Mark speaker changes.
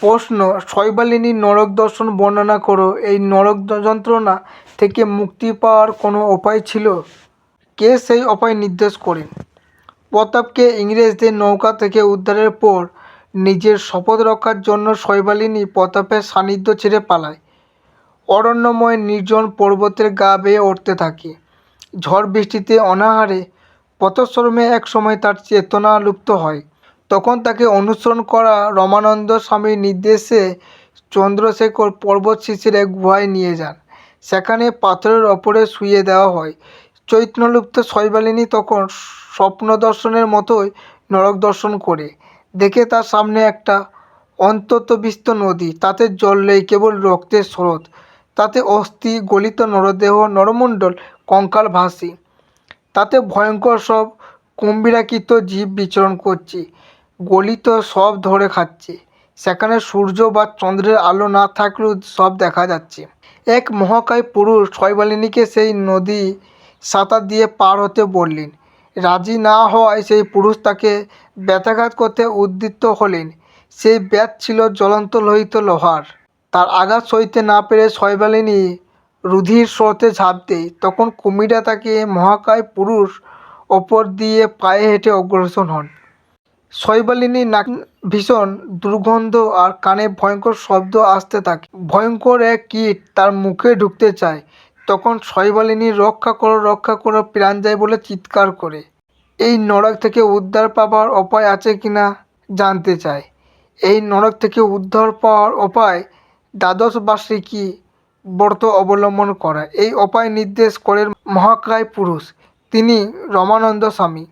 Speaker 1: প্রশ্ন শৈবালিনীর নরক দর্শন বর্ণনা করো, এই নরক যন্ত্রণা থেকে মুক্তি পাওয়ার কোনো উপায় ছিল? কে সেই উপায় নির্দেশ করেন? প্রতাপকে ইংরেজদের নৌকা থেকে উদ্ধারের পর নিজের শপথ রক্ষার জন্য শৈবালিনী প্রতাপের সান্নিধ্য ছেড়ে পালায়। অরণ্যময় নির্জন পর্বতের গা বেয়ে উঠতে থাকে। ঝড় বৃষ্টিতে অনাহারে পথশ্রমে এক সময় তার চেতনা লুপ্ত হয়। তখন তাকে অনুসরণ করা রমানন্দ স্বামীর নির্দেশে চন্দ্রশেখর পর্বত শিশির এক গুহায় নিয়ে যান। সেখানে পাথরের ওপরে শুয়ে দেওয়া হয়। চৈতন্যলুপ্ত শৈবালিনী তখন স্বপ্ন দর্শনের মতোই নরক দর্শন করে। দেখে তার সামনে একটা অন্ততবিস্ত নদী। তাতে জল নেই, কেবল রক্তের স্রোত। তাতে অস্থি গলিত নরদেহ, নরমণ্ডল, কঙ্কাল ভাসি। তাতে ভয়ঙ্কর সব কুম্ভীরাকৃত জীব বিচরণ করছে। গলিত সব ধরে খাচ্ছে। সেখানে সূর্য বা চন্দ্রের আলো না থাকলেও সব দেখা যাচ্ছে। এক মহাকায় পুরুষ শৈবালিনীকে সেই নদী সাঁতার দিয়ে পার হতে বললেন। রাজি না হওয়ায় সেই পুরুষ তাকে ব্যথাঘাত করতে উদ্যত হলেন। সেই ব্যাত ছিল জ্বলন্ত লোহিত লোহার। তার আঘাত সইতে না পেরে শৈবালিনী রুধির স্রোতে ঝাঁপ দেয়। তখন কুমিরা তাকে মহাকায় পুরুষ ওপর দিয়ে পায়ে হেঁটে অগ্রসর হন। শৈবালিনী নাক ভীষণ দুর্গন্ধ আর কানে ভয়ঙ্কর শব্দ আসতে থাকে। ভয়ঙ্কর এক কীট তার মুখে ঢুকতে চায়। তখন শৈবালিনী রক্ষা করো রক্ষা করো, প্রাণ যায় বলে চিৎকার করে। এই নরক থেকে উদ্ধার পাবার উপায় আছে কিনা জানতে চায়। এই নরক থেকে উদ্ধার পাওয়ার উপায় দ্বাদশ বার্ষিকী ব্রত অবলম্বন করা এই উপায় নির্দেশ করেন মহাকায় পুরুষ। তিনি রমানন্দ স্বামী।